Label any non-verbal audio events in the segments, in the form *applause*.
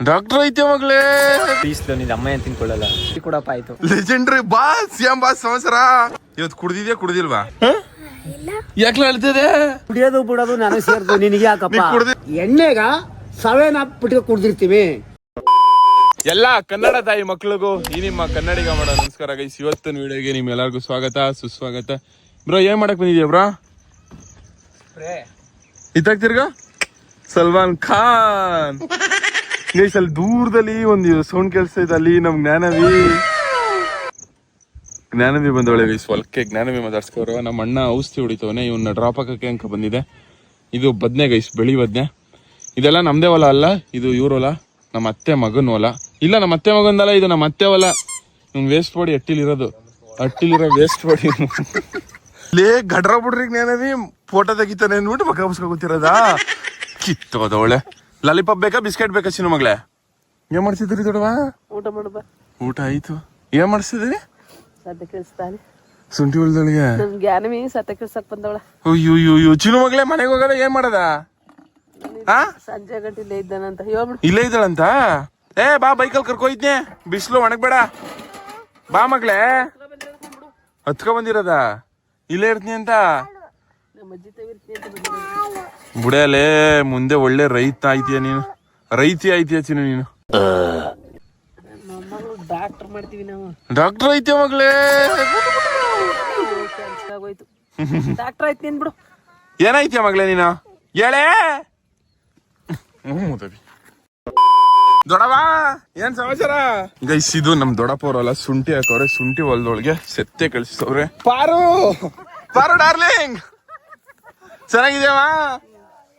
Doctor ಐತೆ ಮಗಳೇ. ಪೀಸ್ಲು ನಿನ್ನ ಅಮ್ಮ ಏನ್ ತಿನ್ಕೊಳ್ಳಲ್ಲ? ಕೊಡಪ್ಪ ಆಯ್ತು. ಲೆಜೆಂಡ್ರಿ ಬಾಸ್ ಸಿಎಂ ಬಾಸ್ ಸಂವತ್ಸರ ಇವತ್ತು ಕುಡ್ದಿದ್ಯಾ ಕುಡ್ದಿಲ್ವಾ? ಯಾಕೆ ಹೇಳ್ತಿದೆ ಕುಡಿಯೋದು ಬಿಡೋದು ನನಗೆ ಸೇರ್ದು ನಿನಗೆ ಯಾಕಪ್ಪ? ಕುಡ್ದಿ ಎಣ್ಣೆಗ ಸವೇನ ಬಿಟ್ಟು ಕುಡ್ದಿರ್ತೀವಿ. ಎಲ್ಲ ಕನ್ನಡ ತಾಯಿ ಮಕ್ಳಿಗೂ ಈ ನಿಮ್ಮ ಕನ್ನಡಿಗ ಮಾಡೋ ನಮಸ್ಕಾರ ಗೈಸ್. ಇವತ್ತಿನ ವಿಡಿಯೋಗೆ ನಿಮ್ಗೆಲ್ಲರಿಗೂ ಸ್ವಾಗತ ಸುಸ್ವಾಗತ. ಬ್ರೋ ಏನ್ ಮಾಡಕ್ ಬಂದಿದ್ಯಾ ಬ್ರೋ? ಇತ್ತಾಗ್ತಿರ್ಗ? ಸಲ್ಮಾನ್ ಖಾನ್. ಗೈಸ್ ಅಲ್ಲಿ ದೂರದಲ್ಲಿ ಒಂದು ಸೌಂಡ್ ಕೇಳಿಸ್ತೈತೆ ಅಲ್ಲಿ ನಮ್ ಜ್ಞಾನವಿ. ಜ್ಞಾನವಿ ಬಂದವಳೆ ಗೈಸ್ ಹೊಲಕ್ಕೆ ಜ್ಞಾನವಿ ಮಾತಾಡ್ಸ್ಕೋರು ನಮ್ಮ ಅಣ್ಣ ಔಷಧಿ ಹೊಡಿತವನೆ. ಇವನ್ನ ಡ್ರಾಪ್ ಹಾಕಕ್ಕೆ ಅಂಕ ಬಂದಿದೆ. ಇದು ಬದ್ನೆ ಗೈಸ್ ಬೆಳಿ ಬದ್ನೆ. ಇದೆಲ್ಲ ನಮ್ದೇ ಹೊಲ ಅಲ್ಲ, ಇದು ಇವ್ರ ನಮ್ಮ ಅತ್ತೆ ಮಗನ ಹೊಲ. ಇಲ್ಲ, ನಮ್ಮ ಅತ್ತೆ ಮಗಂದಲ್ಲ, ಇದು ನಮ್ಮ ಅತ್ತೆ ಹೊಲ. ಇವ್ನು ವೇಸ್ಟ್ ಬಾಡಿ ಅಟ್ಟಿಲಿರೋದು. ಅಟ್ಟಿಲಿರೋ ವೇಸ್ಟ್ ಬಾಡಿ ಲೇ, ಗಡ್ರ ಬಿಡ್ರಿ ಜ್ಞಾನವಿ. ಫೋಟೋ ತೆಗಿತಾನೆ ಅಂದ್ಬಿಟ್ಟು ಮಕ್ಕ ಕೂತಿರೋದಾ? ಕಿತ್ತೋದವಳೆ. ಲಾಲಿಪಾಪ್ ಬೇಕಾ ಬಿಸ್ಕೆಟ್ ಬೇಕಾ ಚಿನ್ನ ಮಗಳೇ? ಏನ್ ಮಾಡ್ತಿದ್ರಿ ದೊಡವ ಊಟ ಮಾಡುವ. ಊಟ ಆಯ್ತು. ಏನ್ ಮಾಡ್ಸಿದ್ರಿ ಸದ್ಯ ಕೇಳಿಸ್ತಾನೆ ಶುಂಠಿ ಉಳ್ದೊಳಗೆ ನಮ್ ಜ್ಞಾನಮಿ ಸತ್ಯ ಕೇಳ್ಸಕ್ ಬಂದವಳ. ಅಯ್ಯೋ ಅಯ್ಯೋ ಅಯ್ಯೋ ಚಿನ್ನು ಮಗಳೇ ಮನೆಗೆ ಹೋಗದ ಏನ್ ಮಾಡದ? ಹಾ ಸಂಜೆ ಗಂಟೆ ಇದ್ದಾನಂತ. ಹೇಳ್ಬಿಡು ಇಲ್ಲೇ ಇದ್ದಾಳಂತ? ಏ ಬಾ ಬೈಕಲ್ಲಿ ಕರ್ಕೊಯ್ದ್ನೆ ಬಿಸಿಲು ಒಣಗ್ಬೇಡ. ಬಾ ಮಗಳೇ. ಹತ್ಕೊ ಬಂದಿರದ? ಇಲ್ಲೇ ಇರ್ತೀನಿ ಅಂತ? ನಮ್ಮ ಅಜ್ಜಿ. ಬುಡಲೇ ಮುಂದೆ ಒಳ್ಳೆ ರೈತ ಆಯ್ತೀಯ ನೀನು? ರೈತಿ ಆಯ್ತೀಯ ಚಿನ್ನು ನೀನು? ಡಾಕ್ಟರ್ ಮಾಡ್ತೀವಿ ನಾವು. ಡಾಕ್ಟರ್ ಐತಿಯ ಮಗಳೇ? ಡಾಕ್ಟರ್ ಆಯ್ತೀನಿ ನೀನ್ ಬಿಡು. ಏನಾಯ್ತಿಯ ಮಗಳೇ ನೀನು? ಹೇಳೇ ದೊಡವಾ ಏನ್ ಸಮಾಚಾರ? ಗೈಸ್ ಇದು ನಮ್ ದೊಡಪ್ಪ ಅವ್ರಲ್ಲ ಶುಂಠಿ ಹಾಕವ್ರೆ ಶುಂಠಿ ಹೊಲದೊಳಗೆ ಸೆತ್ತೆ ಕಳಿಸ್ತವ್ರೆ ಪಾರು! ಪಾರು ಡಾರ್ಲಿಂಗ್! ಚೆನ್ನಾಗಿದ್ಯಾವ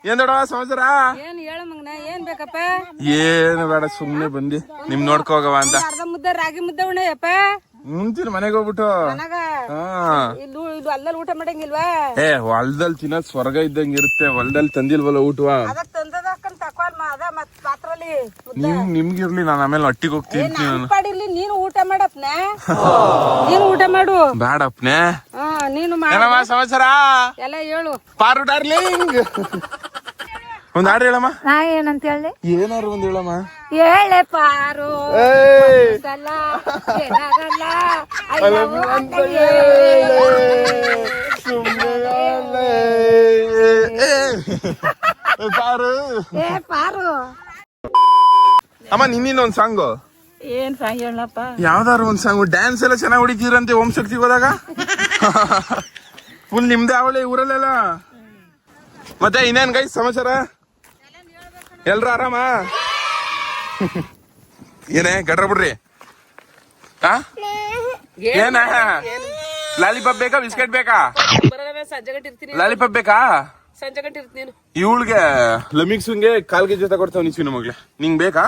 ಏನ್ ದೊಡವ ಸಮಾಚಾರ ಏನ್ ಹೇಳ ಮಗನ ಏನ್ ಬೇಕಪ್ಪ? ಏನು ಬೇಡ ಸುಮ್ನೆ ಬಂದಿ. ನಿಮ್ ನೋಡ್ಕೋಗವ ಅಂತ. ಅರ್ಧ ಮುದ್ದೆ ರಾಗಿ ಮುದ್ದೆ ಉಣ್ಣಯಪ್ಪ ಮುಂಚಿನ ಮನೆಗೆ ಹೋಗ್ಬಿಟ್ಟು. ನನಗ ಇಲ್ಲಿ ಇದು ಅಲ್ಲಲ್ಲಿ ಊಟ ಮಾಡಂಗಿಲ್ವಾ? ಏ ಹೊಲ್ದಲ್ಲಿ ತಿನ್ನೋದ್ ಸ್ವರ್ಗ ಇದ್ದಂಗ ಇರುತ್ತೆ. ಹೊಲ್ದಲ್ಲಿ ತಂದಿಲ್ವಲ್ಲ ಊಟವಾ? ತಂದದ ಹಾಕೊಂಡ್ ತಕೊಂಡ್ ಅದ ಮತ್ ಪಾತ್ರಲ್ಲಿ ನಿಮ್ ನಿಮ್ಗಿರ್ಲಿ ನಾನು ಆಮೇಲೆ ಹೊಟ್ಟಿಗೆ ಹೋಗ್ತೀನಿ ನಾನು. ನೀನು ಊಟ ಮಾಡಪ್ನೆ? ನೀನು ಊಟ ಮಾಡು. ಬೇಡಪ್ನೆ. ಹಾ ನೀನು ಮಾಡ. ಏನಮ್ಮ ಸಮಾಚಾರ ಎಲ್ಲ ಹೇಳು. ಪಾರು ಡಾರ್ಲಿಂಗ್. ಒಂದ್ ಹಾಡು ಹೇಳಮ್ಮ. ನಾ ಏನಂತ ಹೇಳಿ? ಏನಾರು ಒಂದ್ ಹೇಳಮ್ಮ. ಹೇಳೆ ಪಾರು! ಮನಸ್ಸಲ್ಲ, ಏನಾಗಲ್ಲ, I love you ಅಂತ ಹೇಳು. ಪಾರು. ಏ ಪಾರು. ಅಮ್ಮ ನಿನ್ನಿನ ಒಂದ್ ಸಾಂಗು ಏನ್ ಸಾಂಗ್ ಹೇಳಪ್ಪ? ಯಾವ್ದಾರು ಒಂದ್ ಸಾಂಗ್ ಡ್ಯಾನ್ಸ್ ಎಲ್ಲ ಚೆನ್ನಾಗಿ ಹೊಡಿತೀರಂತೆ ಓಂ ಶಕ್ತಿ ಹೋದಾಗ. ಫುಲ್ ನಿಮ್ದೇ ಅವಳೆ ಊರಲ್ಲೆಲ್ಲ. ಮತ್ತೆ ಇನ್ನೇನ್ ಗೈ ಸಮಾಚಾರ? ಎಲ್ರು ಆರಾಮ? ಏನೇ, ಗಡ್ರ ಬಿಡ್ರಿ? ಏನ? ಲಾಲಿಪಾಪ್ ಬೇಕಾ, ಬಿಸ್ಕೆಟ್ ಬೇಕಾ? ಲಾಲಿಪಾಪ್ ಬೇಕಾ? ಇವಳಿಗೆ ಲಮಿಕ್ಸ್ಗೆ ಕಾಲ್ ಕೆಜಿ ತಗೊಡ್ತಾವ ನಿಶ್ವಿನ ಮಗ್ಲೆ ನಿಂಗ್ ಬೇಕಾ?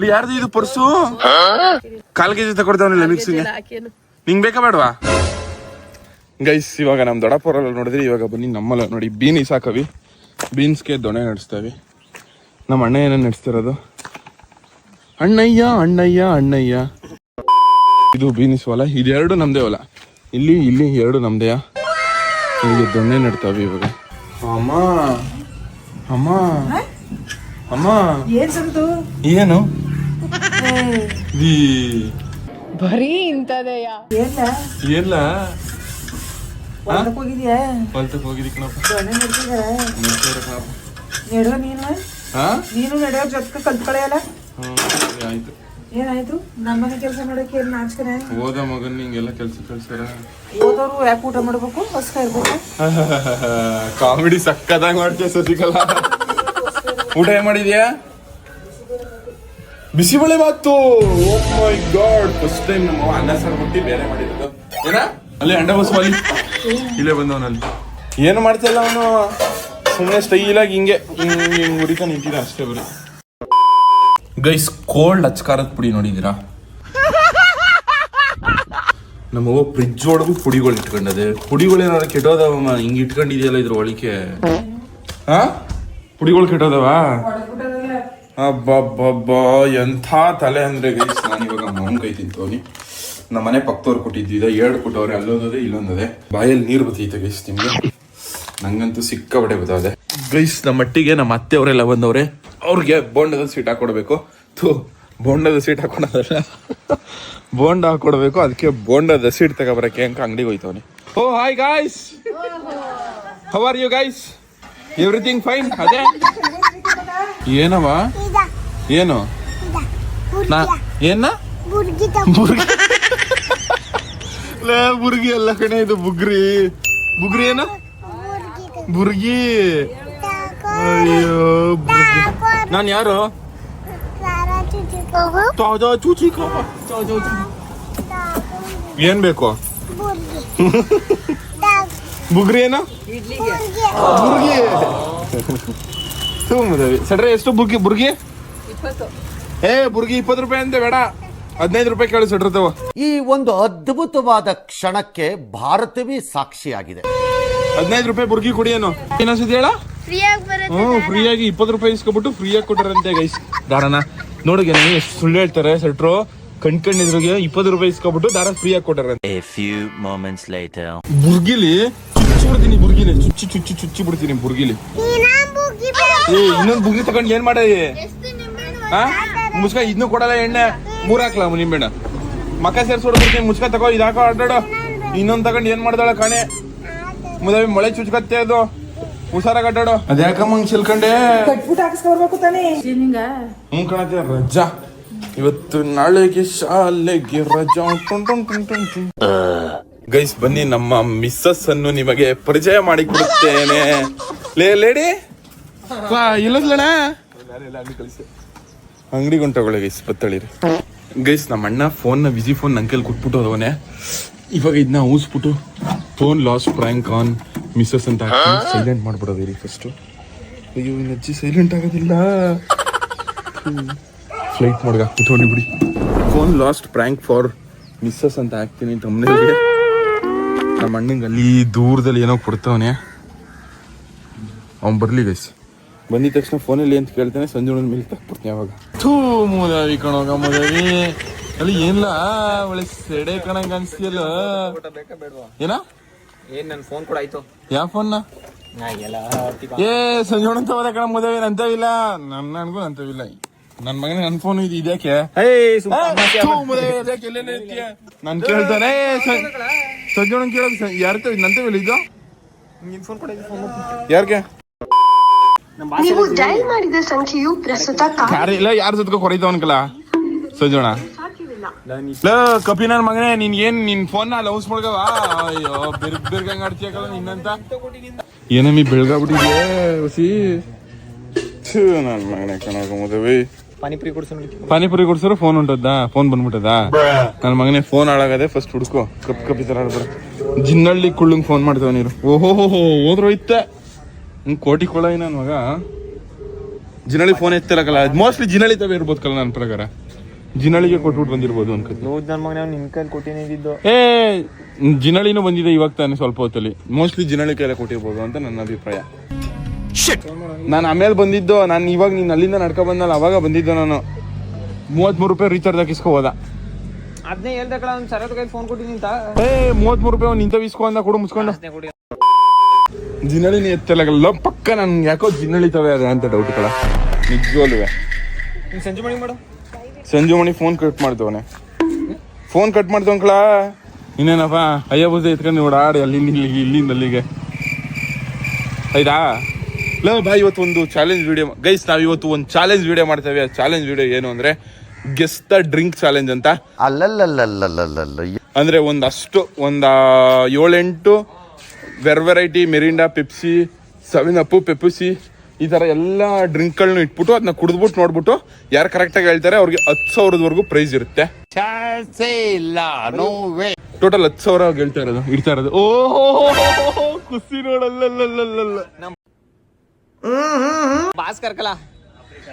ಯಾರ್ದು ಇದು ಪರ್ಸು? ಕಾಲ್ ಕೆಜಿ ತಗೊಡ್ತಾವನಿ ಲಮಿಕ್ಸ್ ಹಾಕೇನು ನಿಂಗ್ ಬೇಕಾ ಬೇಡವಾ? ಗೈಸ್, ಇವಾಗ ನಮ್ ದೊಡಪ್ಪರಲ್ಲ ನೋಡಿದ್ರಿ, ಇವಾಗ ಬನ್ನಿ ನಮ್ಮಲ್ಲ ನೋಡಿ, ಬೀನ್ಸ್ ಹಾಕವಿ ಬೀನ್ಸ್ಗೆ ದೊಣೆ ನಡೆಸ್ತಾವಿ ನಮ್ಮ ಅಣ್ಣ ಏನೇನು ನಡೆಸ್ತಿರೋದು? ಅಣ್ಣಯ್ಯ ಅಣ್ಣಯ್ಯ ಅಣ್ಣಯ್ಯ. ಇದು ಬೀನಿಸ್ ಹೊಲ ಇದೆರಡು ನಮ್ದೇ ಹೊಲ. ಇಲ್ಲಿ ಇಲ್ಲಿ ಎರಡು ನಮ್ದೆಯಾ ಇಲ್ಲಿ ದೊಣ್ಣೆ ನಡ್ತಾವೆ ಇವಾಗ. ಅಮ್ಮ ಅಮ್ಮ ಅಮ್ಮ. ಏನು ಬರೀ ಇಂತದೆಯ ಏನ್ಲ? ಹೋಗಿದ್ಯಾ? ಹೊಲ್ತಕ್ ಕಣಪ್ಪ. ನೀನು ನೀನು ನಡೆಯೋ ಜೊತೆ ಕಲ್ತ್ಕೊಳ್ಳೆಯಲ್ಲ ಆಯ್ತು. ಏನಾಯ್ತು? ನಮ್ಮನೆ ಕೆಲಸ ಮಾಡೋಕೆ ಏನ್ ನಾಚ್ಕನೆ ಓದ ಮಗನ್ ಹಿಂಗೆಲ್ಲ ಕೆಲಸ ಕಳ್ಸಾರ ಓದೋರು ಯಾಕೆ ಊಟ ಮಾಡ್ಬೇಕು? ಹೊಸ್ಕ ಇರ್ಬೇಕು. *laughs* ಕಾಮಿಡಿ ಸಕ್ಕದಾಗ ಮಾಡ್ತೀಯ ಸಸಿಕಲ್ಲ ಊಟ ಏನ್ ಮಾಡಿದ್ಯಾ? ಬಿಸಿಬೇಳೆ ಮಾತು oh my god first time ನಮ್ಮ ಅನ್ನ ಸಾರು ಮುಟ್ಟಿ ಬೇರೆ ಮಾಡಿರೋದು ಏನ? ಅಲ್ಲಿ ಅಂಡ ಬಸ್ ಅಲ್ಲಿ ಇಲ್ಲೇ ಬಂದವನಲ್ಲಿ. ಏನು ಮಾಡ್ತಿಲ್ಲ ಅವನು? ಸುಮ್ಮನೆ ಸ್ಟೈಲಾಗಿ ಹಿಂಗೆ ಹಿಂಗ್ ಹಿಂಗ್ ಉರಿತಾ ಅಷ್ಟೇ ಬರೀ ಗೈಸ್ ಕೋಲ್ಡ್ ಹಚ್ಕಾರದ ಪುಡಿ ನೋಡಿದೀರಾ ನಮ್ಮವ್ವ ಫ್ರಿಜ್ ಒಳಗೂ ಪುಡಿಗಳು ಇಟ್ಕೊಂಡದೆ. ಪುಡಿಗಳು ಏನಾದ್ರು ಕೆಟ್ಟೋದವ ಹಿಂಗ್ ಇಟ್ಕೊಂಡಿದ್ಯಲ್ಲ ಇದ್ರ ಒಳಿಕೆ ಹಾ ಪುಡಿಗಳು ಕೆಟ್ಟೋದವ? ಅಬ್ಬಬ್ಬಬ್ಬಾ, ಎಂಥ ತಲೆ ಅಂದ್ರೆ ಗೈಸ್ ನಾನು ಇವಾಗ ಮೌನ್ ಕೈ ತಿಂತೋನಿ. ನಮ್ಮ ಮನೆ ಪಕ್ಕದವ್ರು ಕೊಟ್ಟಿದ್ದಿದೆ, ಎರಡು ಕೊಟ್ಟವ್ರೆ, ಅಲ್ಲೊಂದದೆ, ಇಲ್ಲೊಂದದೆ. ಬಾಯಲ್ಲಿ ನೀರು ಬತ್ತೈತೆ ಗೈಸ್ ನಿಮ್ಗೆ? ನಂಗಂತೂ ಸಿಕ್ಕಾಪಟ್ಟೆ ಬದಾದೆ ಗೈಸ್ ನಮ್ಮ ಮಟ್ಟಿಗೆ ನಮ್ಮ ಅತ್ತೆಯವರೆಲ್ಲ ಬಂದವ್ರೆ ಅವ್ರಿಗೆ ಬೋಂಡದ ಸೀಟ್ ಹಾಕೊಡ್ಬೇಕು. ಥೂ ಬೋಂಡದ ಸೀಟ್ ಹಾಕೊಡೋದಲ್ಲ ಬೋಂಡ ಹಾಕೊಡ್ಬೇಕು ಅದಕ್ಕೆ ಬೋಂಡದ ಸೀಟ್ ತಗೊಬರಕ್ಕೆ ಅಂತ ಅಂಗಡಿಗೆ ಹೋಯ್ತವನಿ. ಓ hi guys how are you guys everything fine ಅದೇ? ಏನವ ಏನು? ನಾ ಏನ? ಬುರ್ಗಿ. ಲೇ, ಬುರ್ಗಿ ಅಲ್ಲ ಕಣೆ ಇದು ಬುಗ್ರಿ. ಬುಗ್ರಿ ಏನು? ಬುರ್ಗಿ ಅಯ್ಯೋ ನಾನು ಯಾರು. ಏನ್ ಬೇಕು? ಬುಗ್ರಿ ಏನು ಬುರ್ಗಿ ಸಡ್ರೆ, ಎಷ್ಟು ಬುರ್ಗಿ ಬುರ್ಗಿ ಏ ಬುರ್ಗಿ ಇಪ್ಪತ್ತು ರೂಪಾಯಿ ಅಂತೆ, ಬೇಡ. ಹದಿನೈದು ರೂಪಾಯಿ ಕೇಳಿ ಸಡ್ರತವ ಈ ಒಂದು ಅದ್ಭುತವಾದ ಕ್ಷಣಕ್ಕೆ ಭಾರತವೇ ಸಾಕ್ಷಿಯಾಗಿದೆ. ಹದಿನೈದು ರೂಪಾಯಿ ಬುರ್ಗಿ ಕುಡಿ ಏನು. ಇನ್ನೊಂದ್ಸತಿ ಹೇಳ? ಹ್ಞೂ ಫ್ರೀಯಾಗಿ ಇಪ್ಪತ್ತು ರೂಪಾಯಿ ಇಸ್ಕೊಬಿಟ್ಟು ಫ್ರೀಯಾಗಿ ಕೊಟ್ಟರಂತೆ ಗೈಸ್ ದಾರನ ನೋಡಿಗೆ ನನಗೆ ಎಷ್ಟು ಸುಳ್ಳು ಹೇಳ್ತಾರೆ ಸೆಟ್ರು ಕಣ್ ಕಣ್ಣಿದ್ರಿಗೆ ಇಪ್ಪತ್ತು ರೂಪಾಯಿ ಇಸ್ಕೊಬಿಟ್ಟು ದಾರ ಫ್ರೀಯಾಗಿ ಕೊಟ್ಟಾರಂತೆ. ಬುರ್ಗಿಲಿ ಚುಚ್ಚಿ ಬಿಡ್ತೀನಿ ಬುರ್ಗಿಲಿ ಚುಚ್ಚಿ ಚುಚ್ಚಿ ಚುಚ್ಚಿ ಬಿಡ್ತೀನಿ ಬುರ್ಗಿಲಿ. ಏ ಇನ್ನೊಂದು ಬುರ್ಗಿ ತಗೊಂಡು ಏನ್ ಮಾಡ ಹಾ ಮುಚ್ಕ ಇದನ್ನು ಕೊಡಲ್ಲ ಎಣ್ಣೆ. ಮೂರ್ ಹಾಕ್ಲಾ ನಿಂಬೆಣ್ಣ ಮಕ್ಕ ಸೇರ್ಸೋಡ್ಬಿಡ್ತೀನಿ ಮುಸ್ಕ ಮುಚ್ಕ ತಗೋ ಇದಾಕೋ ಆಟಾಡೋ ಇನ್ನೊಂದು ತಗೊಂಡು ಏನ್ ಮಾಡ್ದಾಳ ಕಾಣೆ? ಮುದವಿ ಮಳೆ ಚುಚ್ಕತ್ತೆ ಅದು. ಹುಷಾರಾಗಿ ಕಟ್ಟಡು. ಅದ್ಯಾಕಮ್ಮ ಹಂಗ್ ಚಿಲ್ಕಂಡೆ ಕಟ್ಬಿಟ್ಟು ಹಾಕಿಸ್ಕೊಡ್ಬೇಕು ತಾನೇ. ಹ್ಞೂ ಕಣತೆ ರಜಾ. ಇವತ್ತು ನಾಳೆಗೆ ಶಾಲೆಗೆ ರಜಾ. ಗೈಸ್ ಬನ್ನಿ ನಮ್ಮ ಮಿಸ್ಸಸ್ ಅನ್ನು ನಿಮಗೆ ಪರಿಚಯ ಮಾಡಿಕೊಡುತ್ತೇನೆ ಲೇ ಲೇಡಿ. ಇಲ್ಲದ್ಲಣ ಅಂಗಡಿಗೆ ತಗೊಳ್ಳಿ ಗೈಸ್ ಬತ್ತಳಿರಿ. ಗೈಸ್ ನಮ್ಮ ಅಣ್ಣ ಫೋನ್ನ ಬಿಸಿ ಫೋನ್ ನನ್ನ ಕೈಲಿ ಕೊಟ್ಬಿಟ್ಟು ಹೋದವನೆ ಇವಾಗ ಇದನ್ನ ಊಸ್ಬಿಟ್ಟು phone last prank on missus ಅಂತ ಸೈಲೆಂಟ್ ಮಾಡ್ಬಿಡೋದು ರೀ ಫಸ್ಟು ಅಯ್ಯೋ ಇನ್ನು ಅಜ್ಜಿ ಸೈಲೆಂಟ್ ಆಗೋದಿಲ್ಲ ಫ್ಲೈಟ್ ಮಾಡ್ಗ ಕುತ್ಕೊಂಡು ಬಿಡಿ. Phone last prank for missus ಅಂತ ಹಾಕ್ತೀನಿ ತಮ್ಮನಿಗೆ ನಮ್ಮ ಅಣ್ಣಂಗೆ ಅಲ್ಲಿ ದೂರದಲ್ಲಿ ಏನೋ ಕೊಡ್ತಾವನೆ. ಅವ್ನು ಬರಲಿ ಗೈಸ್ ಬಂದಿದ ತಕ್ಷಣ ಫೋನಲ್ಲಿ ಅಂತ ಕೇಳ್ತಾನೆ ಸಂಜೆ ಮೇಲೆ ತಕ್ಬಿಡ್ತೀನಿ ಅವಾಗ. ಥೂ ಮುದವಿ ಕಣೋಗ ಮುದವಿ ಅಲ್ಲಿ ಏನಿಲ್ಲ ಒಳ್ಳೆ ಸೆಡೆ ಕಣಂಗ ಅನ್ಸ್ತಿಲ್ಲ ಏನ? ಏನ್ ನನ್ ಫೋನ್ ಕೂಡ ಆಯ್ತು. ಯಾವ ಫೋನ್ ಏ ಸಂಜೋಣ ಅಂತ ಹೋದ ಕಣ ಮದುವೆ ಅಂತವಿಲ್ಲ ನನ್ನ ನನಗೂ ಅಂತವಿಲ್ಲ ನನ್ ಮಗನ ನನ್ ಫೋನ್ ಇದು ಇದ್ಯಾಕೆ? ನನ್ ಕೇಳ್ತಾನೆ. ಸಂಜೋಣ ಕೇಳೋದು ಯಾರ ನಂತವಿಲ್ಲ ಇದು? ಯಾರಿಗೆ? ನೀವು ಡಯಲ್ ಮಾಡಿದ ಸಂಖ್ಯೆಯು ಪ್ರಸ್ತುತ ಯಾರ ಇಲ್ಲ ಯಾರ ಜೊತೆಗೆ ಕೊರೈತವನ್ಕಲ್ಲ? ಸಂಜೋಣ ಲೋ ಕಪಿ ನನ್ನ ಮಗನೇ ನೀನ್ ಏನ್ ನಿನ್ ಫೋನ್ನ ಲೌಸ್ ಮಾಡ್ಕವ ಅಯ್ಯೋ ಬಿರ್ಗ್ ಬಿರ್ಗಂಗ್ ಆಡ್ತೀಯಕಲ್ಲ ನಿನ್ನಂತ ಏನಮ್ಮಿ ಬೆಳ್ಗಾಬಿಟ್ಟಿದ್ಯೆ ಹೊಸಿ? ಛೂ ನನ್ನ ಮಗನೇ ಕಣಕ ಮದುವೆ. ಪಾನಿಪುರಿ ಕೊಡ್ಸು ಪಾನಿಪುರಿ ಕೊಡ್ಸೋರು ಫೋನ್ ಹೊಂಟದ ಫೋನ್ ಬಂದ್ಬಿಟ್ಟದ ನನ್ನ ಮಗನೇ ಫೋನ್ ಹಾಳಾಗದೆ ಫಸ್ಟ್ ಹುಡ್ಕೋ. ಕಪ್ ಕಪ್ಪಿ ತರ ಆಡ್ಬೇಡ. ಜಿನ್ನಳ್ಳಿ ಕುಳ್ಳಂಗ್ ಫೋನ್ ಮಾಡ್ತಾವ ನೀರು ಓಹೋ ಹೋದ್ರು ಇತ್ತ. ಹಿಂಗ್ ಕೋಟಿ ಕೊಳ ನನ್ನ ಮಗ? ಜಿನಳಿ ಫೋನ್ ಎತ್ತಿರಕಲ್ಲ. ಮೋಸ್ಟ್ಲಿ ಜಿನಳ್ಳಿ ತವೇ ಇರ್ಬೋದು ಕಲ್ಲ ನನ್ನ ಪ್ರಕಾರ. ಜಿನಳಿಗೆ ಕೊಟ್ಬಿಟ್ಟು ಬಂದಿರ್ಬೋದು ಅನ್ಕತ್ ನೋಡ್ ನನ್ ಮಗ ನಿಮ್ ಕೈಲಿ ಕೊಟ್ಟಿನಿ ಇದ್ದಿದ್ದು ಏ ಜಿನಳಿನೂ ಬಂದಿದೆ ಇವಾಗ ತಾನೆ ಸ್ವಲ್ಪ ಹೊತ್ತಲ್ಲಿ. ಮೋಸ್ಟ್ಲಿ ಜಿನಳಿ ಕೈಲೇ ಕೊಟ್ಟಿರ್ಬೋದು ಅಂತ ನನ್ನ ಅಭಿಪ್ರಾಯ. ನಾನು ಆಮೇಲೆ ಬಂದಿದ್ದು ನಾನು ಇವಾಗ ನೀನು ಅಲ್ಲಿಂದ ನಡ್ಕೊ ಬಂದಲ್ಲ ಅವಾಗ ಬಂದಿದ್ದು ನಾನು. ಮೂವತ್ಮೂರು ರೂಪಾಯಿ ರೀಚಾರ್ಜ್ ಹಾಕಿಸ್ಕೊ ಹೋದ. ಅದನ್ನೇ ಹೇಳ್ದೆ ಕಳ ಒಂದ್ ಸರದ ಕೈಲಿ ಫೋನ್ ಕೊಟ್ಟಿನಿ ಅಂತ. ಏ ಮೂವತ್ಮೂರು ರೂಪಾಯಿ ಅವ್ನು ನಿಂತ ಇಸ್ಕೊ ಅಂದ ಕೊಡು ಮುಸ್ಕೊಂಡು ಜಿನಳಿನ ಎತ್ತಲಾಗಲ್ಲ ಪಕ್ಕ ನನ್ಗೆ ಯಾಕೋ ಜಿನಳಿತವೆ ಅದ ಅಂತ ಡೌಟ್ ಕಳ ನಿಜವಲ್ವೇ. ನೀನು ಸಂಜೆ ಮಾಡಿ ಮಾಡು. ಸಂಜು ಮಣಿ ಫೋನ್ ಕಟ್ ಮಾಡ್ತವನೆ ಫೋನ್ ಕಟ್ ಮಾಡ್ತವನ್ಕಳ ಇನ್ನೇನಪ್ಪ ಅಯ್ಯ ಬುದ್ಧ ಎತ್ಕೊಂಡು ಓಡಾಡಿ ಅಲ್ಲಿಂದ ಇಲ್ಲಿಗೆ ಇಲ್ಲಿಂದ ಅಲ್ಲಿಗೆ. ಆಯ್ತಾ? ಲೋ ಬಾ ಇವತ್ತು ಒಂದು ಚಾಲೆಂಜ್ ವಿಡಿಯೋ ಗೈಸ್ ನಾವು ಇವತ್ತು ಒಂದು ಚಾಲೆಂಜ್ ವಿಡಿಯೋ ಮಾಡ್ತೇವೆ. ಆ ಚಾಲೆಂಜ್ ವಿಡಿಯೋ ಏನು ಅಂದ್ರೆ ಗೆಸ್ ದ ಡ್ರಿಂಕ್ ಚಾಲೆಂಜ್ ಅಂತ. ಅಲ್ಲಲ್ಲಲ್ಲಲ್ಲಲ್ಲಲ್ಲ. ಅಂದ್ರೆ ಒಂದಷ್ಟು ಒಂದ ಏಳೆಂಟು wear variety Mirinda Pepsi seven up Pepsi ಈ ಥರ ಎಲ್ಲ ಡ್ರಿಂಕ್ಗಳನ್ನ ಇಟ್ಬಿಟ್ಟು ಅದನ್ನ ಕುಡಿದ್ಬಿಟ್ಟು ನೋಡ್ಬಿಟ್ಟು ಯಾರು ಕರೆಕ್ಟಾಗಿ ಹೇಳ್ತಾರೆ ಅವ್ರಿಗೆ ಹತ್ತು ಸಾವಿರದವರೆಗೂ ಪ್ರೈಸ್ ಇರುತ್ತೆ. ಟೋಟಲ್ ಹತ್ತು ಸಾವಿರ ಹೇಳ್ತಾ ಇರೋದು ಇಡ್ತಾ ಇರೋದು. ಓಹೋ ಖುಷಿ ನೋಡಲ್ಲ ಬಾಸ್ ಕರ್ಕಲ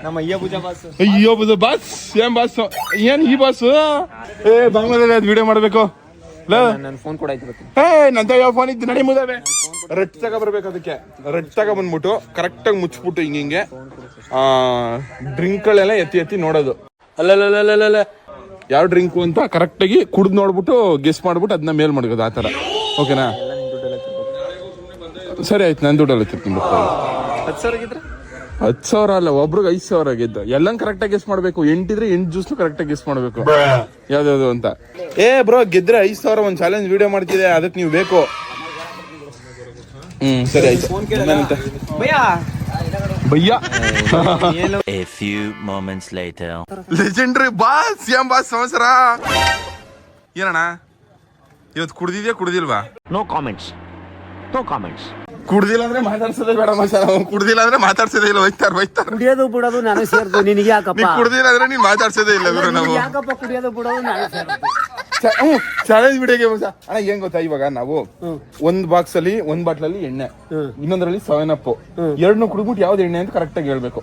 ನಮ್ಮ ಅಯ್ಯ ಬಾಸ್. ಅಯ್ಯೋ ಬಾಸ್ ಏನ್ ಬಾಸ್ ಏನ್ ಈ ಬಾಸ್? ಏ ಬಂಗ್ಲಾದಲ್ಲಿ ಅದ್ ವಿಡಿಯೋ ಮಾಡ್ಬೇಕು. ಲೋ. ನನ್ ಫೋನ್ ಕೂಡ ಆಯ್ತು ಬರ್ತೀನಿ ಏ ನಂತ ಯಾವ ಫೋನ್ ಇದ್ದು ನಡಿ ಮುದಾವೆ ರೆಡ್ ತಗ ಬರ್ಬೇಕು ಅದಕ್ಕೆ. ರೆಡ್ ತಗ ಬಂದ್ಬಿಟ್ಟು ಕರೆಕ್ಟಾಗಿ ಮುಚ್ಬಿಟ್ಟು ಹಿಂಗೆ ಹಿಂಗೆ. ಡ್ರಿಂಕ್ಗಳೆಲ್ಲ ಎತ್ತಿ ಎತ್ತಿ ನೋಡೋದು. ಅಲ್ಲಲ್ಲಲ್ಲ ಯಾವ ಡ್ರಿಂಕು ಅಂತ ಕರೆಕ್ಟಾಗಿ ಕುಡ್ದು ನೋಡ್ಬಿಟ್ಟು ಗೆಸ್ ಮಾಡ್ಬಿಟ್ಟು ಅದನ್ನ ಮೇಲ್ ಮಾಡ್ಕೋದು ಆ ಥರ. ಓಕೆನಾ ಸರಿ ಆಯ್ತು ನಾನು ದುಡ್ಡಲ್ಲಿ ಎತ್ತಿರ್ತೀನಿ ಹತ್ತು ಸಾವಿರ ಇದ್ರೆ ಹತ್ತು ಸಾವಿರ ಅಲ್ಲ ಒಬ್ರಿಗೆ ಐದು ಸಾವಿರ ಗೆದ್ದ ಕರೆಕ್ಟ್ ಕರೆಕ್ಟಾಗಿ ಗೆಸ್ ಮಾಡ್ಬೇಕು? ಎಂಟಿದ್ರೆ ಎಂಟು ಜ್ಯೂಸ್ನು ಕರೆಕ್ಟಾಗಿ ಗೆಸ್ ಮಾಡ್ಬೇಕು. ಯಾವ್ದಾವ್ದು ಅಂತ. ಏ ಬ್ರೋ ಗೆದ್ರೆ ಐದು ಸಾವಿರ ಒಂದು ಚಾಲೆಂಜ್ ವಿಡಿಯೋ ಮಾಡ್ತಿದೆ ಅದಕ್ಕೆ ನೀವು ಬೇಕು. ಹ್ಮ್ ಸರಿ ಆಯ್ತು. ಇನ್ನೇನಂತೆ? ಭಯ್ಯ? ಭಯ್ಯ. A few moments later. Legendary boss CM boss ಸಂವತ್ಸರ ಏನಣ್ಣ? ಇವತ್ತು ಕುಡ್ದಿದ್ಯಾ ಕುಡ್ದಿಲ್ವಾ? ನೋ ಕಾಮೆಂಟ್ಸ್ ನೋ ಕಾಮೆಂಟ್ಸ್ ಕುಡ್ದಿಲ್ಲ ಅಂದ್ರೆ ಮಾತಾಡ್ಸೋದೇ ಬೇಡ ಮಸಾಲ ಕುಡ್ದಿಲ್ಲ ಅಂದ್ರೆ ಮಾತಾಡ್ಸೋದೇ ಇಲ್ಲ. ಹೋಯ್ತಾರ ಹೋಯ್ತಾರ. ಕುಡಿಯೋದು ಬಿಡೋದು ನಾನು ಸೇರ್ತು ನಿನಗೆ ಯಾಕಪ್ಪ? ನೀ ಕುಡ್ದಿಲ್ಲ ಅಂದ್ರೆ ನೀನ್ ಮಾತಾಡ್ಸೋದೇ ಇಲ್ಲ ಗುರು ನಾವು. ಯಾಕಪ್ಪ ಕುಡಿಯೋದು ಬಿಡೋದು ನಾನು ಸೇರ್ತು ಚಾಲೆಂಜ್ ಬಿಡಿಗೆ ಅಣ್ಣ ಏನ್ ಗೊತ್ತಾ ಇವಾಗ ನಾವು ಒಂದ್ ಬಾಕ್ಸ್ ಅಲ್ಲಿ ಒಂದ್ ಬಾಟ್ಲಲ್ಲಿ ಎಣ್ಣೆ ಇನ್ನೊಂದ್ರಲ್ಲಿ ಸೆವೆನ್ ಅಪ್ ಎರಡ್ನು ಕುಡ್ಬಿಟ್ಟು ಯಾವ್ದು ಎಣ್ಣೆ ಅಂತ ಕರೆಕ್ಟ್ ಆಗಿ ಹೇಳ್ಬೇಕು.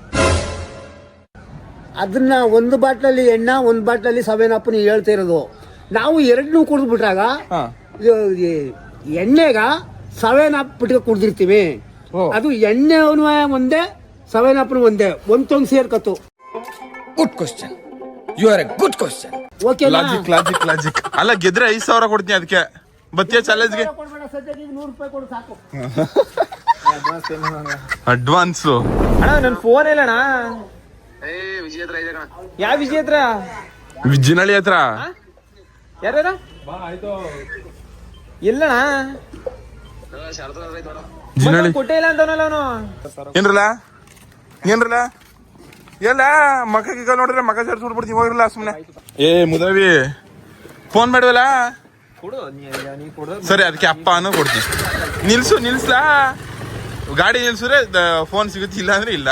ಅದನ್ನ ಒಂದು ಬಾಟ್ಲಲ್ಲಿ ಎಣ್ಣ ಒಂದು ಬಾಟ್ಲಲ್ಲಿ ಸೆವೆನ್ ಅಪ್ ನೀವು ಹೇಳ್ತಾ ಇರೋದು. ನಾವು ಎರಡನ್ನೂ ಕುಡಿದ್ಬಿಟ್ರಾಗ ಹಾ. ಎಣ್ಣೆಗ ಸೆವೆನ್ ಅಪ್ ಬಿಟ್ಟು ಕುಡ್ದಿರ್ತೀವಿ. ಓ. ಅದು ಎಣ್ಣೆ ಒಂದೇ ಸೆವೆನ್ ಅಪ್ ಒಂದೇ ಒಂದೊಂದು ಸೇರ್ಕತ್ತು good question you are a good question okay logic logic logic ಅಲ್ಲ ಗೆದ್ರೆ ಐದು ಸಾವಿರ ಕೊಡ್ತೀನಿ ಅದಕ್ಕೆ ಬತ್ತಿಯ ಚಾಲೆಂಜ್ಗೆ ಅಡ್ವಾನ್ಸು ರೂಪಾಯಿ ಕೊಡು ಸಾಕು. *laughs* ಅಡ್ವಾನ್ಸ್ ಅಣ್ಣ ನನ್ನ ಫೋನ್ ಇಲ್ಲ ಅಣ್ಣ ಯಾವ ವಿಜಯ ಹತ್ರ? ವಿಜ್ಜಿನಳ್ಳಿ ಹತ್ರ. ಯಾರ್ಯಾರ? ಎಲ್ಲಣ್ಣ ಅವನು. ಏನ್ರಲ್ಲ? ಏನ್ರಲ್ಲ? ಎಲ್ಲ ಮಕ್ಕ ಗಿಕ್ಕ ನೋಡಿದ್ರೆ ಮಕ್ಕ ಸೇರ್ಸಿ ಬಿಡ್ಬಿಡ್ತೀವಿ ಹೋಗಿರಲ್ಲ ಸುಮ್ನೆ. ಏ ಮುದವಿ ಫೋನ್ ಮಾಡವಲ್ಲ? ಸರಿ ಅದಕ್ಕೆ ಅಪ್ಪ ಅನ್ನೋ ಕೊಡ್ತೀನಿ. ನಿಲ್ಸು ನಿಲ್ಸ್ಲಾ? ಗಾಡಿ ನಿಲ್ಸಿದ್ರೆ ಫೋನ್ ಸಿಗುತ್ತೆ ಇಲ್ಲ ಅಂದ್ರೆ ಇಲ್ಲ.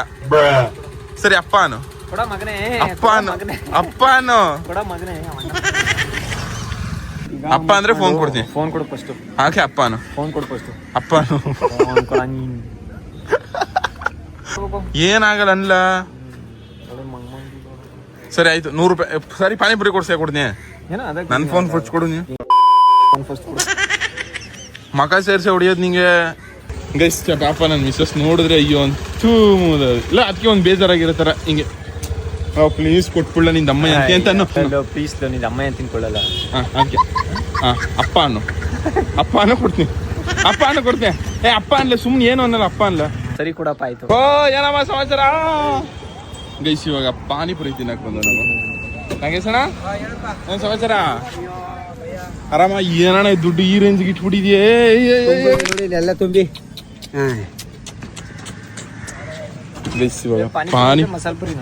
ಸರಿ ಅಪ್ಪ ಅನ್ನೋ. ಅಪ್ಪ ಅನ್ನೋ. ಅಪ್ಪ ಅನ್ನೋ. ಅಪ್ಪ ಅಂದ್ರೆ ಫೋನ್ ಕೊಡ್ತೀನಿ. ಫೋನ್ ಕೊಡು ಫಸ್ಟ್ ಹಾಗೆ ಅಪ್ಪನು. ಫೋನ್ ಕೊಡು ಫಸ್ಟ್ ಅಪ್ಪನು. ಏನಾಗಲ್ಲ ಅನ್ಲ. ಸರಿ ಆಯ್ತು. ನೂರು ರೂಪಾಯಿ ಸರಿ ಪಾನಿಪುರಿ ಕೊಡ್ಸೇ ಕೊಡ್ತೀನಿ. ನನ್ನ ಫೋನ್ ಫಸ್ಟ್ ಕೊಡು ನೀವು ಮಕ ಸೇರಿಸಿ ಹೊಡಿಯೋದು ನಿಂಗೆ. ಗೈಸ್ ಪಾಪ ನನ್ನ ಮಿಸ್ಸಸ್ ನೋಡಿದ್ರೆ ಅಯ್ಯೋ ಅಂತೂ ಇಲ್ಲ ಅದಕ್ಕೆ ಒಂದು ಬೇಜಾರಾಗಿರೋ ಥರ ಹಿಂಗೆ ಪ್ಲೀಸ್ ಕೊಟ್ಬಿಡ್ಲ ನಿಂದ ಅಮ್ಮ ಅಂತ ಪ್ಲೀಸ್ ನಿನ್ನ ಅಮ್ಮ ಅಂತ ತಿನ್ಕೊಳ್ಳಲ್ಲ ಹಾಂ ಅದಕ್ಕೆ ಹಾಂ ಅಪ್ಪ ಅನ್ನು ಅಪ್ಪ ಅನ್ನೋ ಕೊಡ್ತೀನಿ. ಅಪ್ಪ ಅನ್ನೋ ಕೊಡ್ತೀನಿ. ಏ ಅಪ್ಪ ಅನ್ಲ ಸುಮ್ಮನೆ ಏನು ಅನ್ನಲ್ಲ ಅಪ್ಪ ಅನ್ಲ ಸರಿ ಕೊಡಪ್ಪ ಆಯ್ತು. ಓ ಏನಮ್ಮ ಸಮಾಚಾರ? ಗೈಸ್ ಇವಾಗ ಪಾನಿಪುರಿ ತಿನ್ನಕ್ ಬಂದ ನಾವು. ನಾಗೇಶಣ್ಣ ಏನ್ ಸಮಾಚಾರ? ಆರಾಮ ಏನಣ್ಣ ದುಡ್ಡು ಈ ರೇಂಜ್ಗೆ ಇಟ್ಬಿಟ್ಟಿದ್ಯೇ? ಎಲ್ಲ ತುಂಬಿ ಗೈಸ್ ಇವಾಗ ಪಾನಿ ಮಸಾಲ ಪುರಿ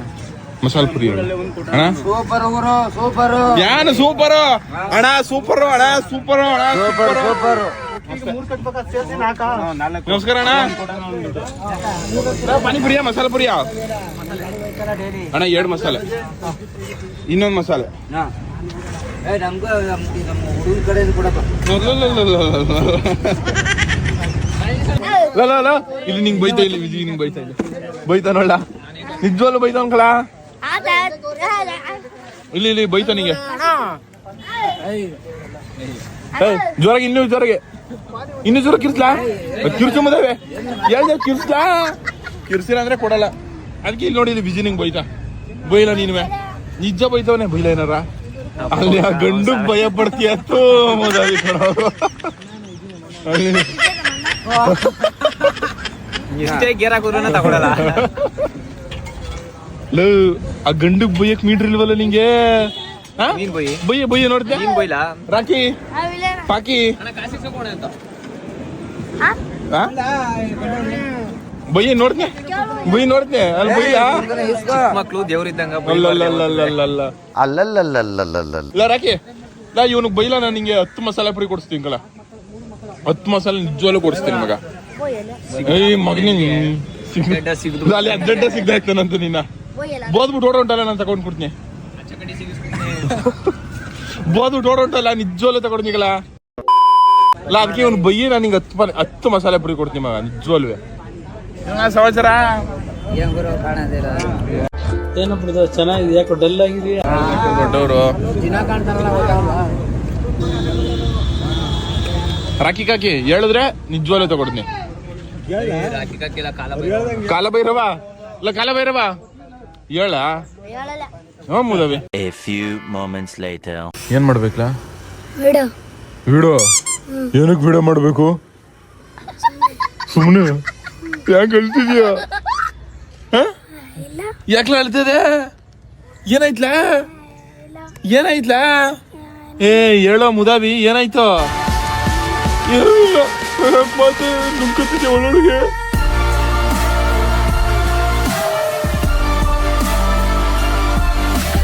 ಮಸಾಲ ಪುರಿ ಅಣ್ಣ? ಸೂಪರ್ ಊರು ಸೂಪರ್. ಯಾನು ಸೂಪರ್? ಅಣ್ಣ ಸೂಪರ್ ಅಣ್ಣ ಸೂಪರ್ ಅಣ್ಣ ಸೂಪರ್ ನಮಸ್ಕಾರ ಅಣ್ಣ. ಪಾನಿಪುರಿಯ ಮಸಾಲ ಪುರಿಯ ಅಣ್ಣ ಎರಡು ಮಸಾಲೆ. ಇನ್ನೊಂದು ಮಸಾಲೆ. ಇಲ್ಲಿ ನಿಂಗೆ ಬೈತಾ ಇಲ್ಲಿ ವಿಜಿ ನಿಂಗೆ ಬೈತಾ ಇಲ್ಲ. ಬೈತಾ ನಿಜವಲ್ಲೂ ನಿಜವಾಗ್ಲೂ ಬೈತಾ ಕಳ ಇಲ್ಲಿ ಇಲ್ಲಿ ಬೈತಾ ನಿಂಗೆ. ಏಯ್, ಜೋರಾಗಿ ಇನ್ನೂ ಜ್ವರಗೆ ಇನ್ನೂ ಜೋರ ಕಿರ್ಸ್ಲಾ ಕಿರ್ಸು ಮದವೆ. ಹೇಳ್ದೆ ಕಿರ್ಸ್ಲಾ ಕಿರ್ಸಿಲ್ಲ ಅಂದ್ರೆ ಕೊಡಲ್ಲ. ಅದಕ್ಕೆ ಇಲ್ಲಿ ನೋಡಿ ವಿಜಯ್ ನಿಂಗೆ ಬೈತಾ. ಬೈಲ ನೀನುವೆ. ನಿಜ ಬೈತವನೇ ಬೈಲ ಏನಾರ? ಅಲ್ಲಿ ಆ ಗಂಡು ಭಯ ಪಡ್ತೀಯ ಮದಾವಿ ಎಷ್ಟೇ ಗೇರ್ ತಗೊಳಲ್ಲ. ಲೋ ಆ ಗಂಡಗ್ ಬೈಯಕ್ ಮೀಟ್ರ್ ಇಲ್ವಲ್ಲ ನಿಂಗೆ? ನೀನ್ ಬೈ ಬೈಯ. ಬೈಯ ನೀನ್ ಬೈಲ ರಾಕಿ ಪಾಕಿ? ಬೈಯ ನೋಡ್ತೆ ಬೈ ನೋಡ್ತೆ ಅಲ್ಲಿ ಬೈಯ ಮಕ್ಕಳು ದೇವ್ರಿದ್ದಂಗ ಅಲ್ಲಲ್ಲಲ್ಲಲ್ಲಲ್ಲ ಅಲ್ಲಲ್ಲಲ್ಲಲ್ಲಲ್ಲ ರಾಕಿ ಲಾ ಇವನಿಗೆ ಬೈಲ ನಾನು ನಿಂಗೆ ಹತ್ತು ಮಸಾಲೆ ಪುಡಿ ಕೊಡಿಸ್ತೀನಿ ಕಲ ಹತ್ತು ಮಸಾಲೆ ನಿಜವಾಗ್ಲೂ ಕೊಡಿಸ್ತೀನಿ ಮಗ. ಏ ಮಗನಿಗೆ ಸಿಗ್ದು ಅಲ್ಲಿ ಅಡ್ಡ ಸಿಗ್ದಾಯ್ತಾನಂತ ನಿನ್ನ. ಬೋದ್ಬಿಟ್ಟು ಓಡೋ ಉಂಟಲ್ಲ ನಾನು ತಗೊಂಡು ಕೊಡ್ತೀನಿ. ಬೋದ್ಬಿಟ್ಟು ಓಡೋಂಟಲ್ಲ ನಿಜವಾಗ್ಲೂ ತಗೊಂಡಿಗಲ್ಲ ಅಲ್ಲ ಅದಕ್ಕೆ ಇವನು ಬೈಯಿ ನಾನು ನಿಂಗೆ ಹತ್ತು ಪ- ಹತ್ತು ಮಸಾಲೆ ಪುಡಿ ಕೊಡ್ತೀನಿ ಮಗ ನಿಜವಲ್ವೇ. ಸಮಾಚಾರ? ಏನಪ್ಪ ಚೆನ್ನಾಗಿದೆ ಯಾಕೋ ಡಲ್ ಆಗಿದೆಯಾ ದೊಡ್ಡವರು? ರಾಕಿ ಕಾಕಿ ಹೇಳಿದ್ರೆ ನಿಜವಾಗ್ಲೂ ತಗೊಡ್ತೀನಿ. ಕಾಲಭೈರವ ಇಲ್ಲ ಕಾಲಭೈರವ ಹೇಳ. ಹ್ಞೂ ಮುದವಿ. A few moments later. ಏನ್ ಮಾಡ್ಬೇಕಲ್ಲ ವಿಡೋ. ಏನಕ್ಕೆ ವಿಡೋ ಮಾಡ್ಬೇಕು? ಸುಮ್ಮನೆ ಯಾಕೆ ಕಳ್ತಿದ್ಯಾ ಯಾಕಲ ಅಳ್ತದೆ? ಏನಾಯ್ತಲ? ಏನಾಯ್ತಲ? ಏ ಹೇಳೋ ಮುದಾಬಿ ಏನಾಯ್ತು? ಏನೂ ಇಲ್ಲ. ಮತ್ತೆ ನುಗ್ಗುತ್ತಿದ್ದೆ ಒಳಗೆ.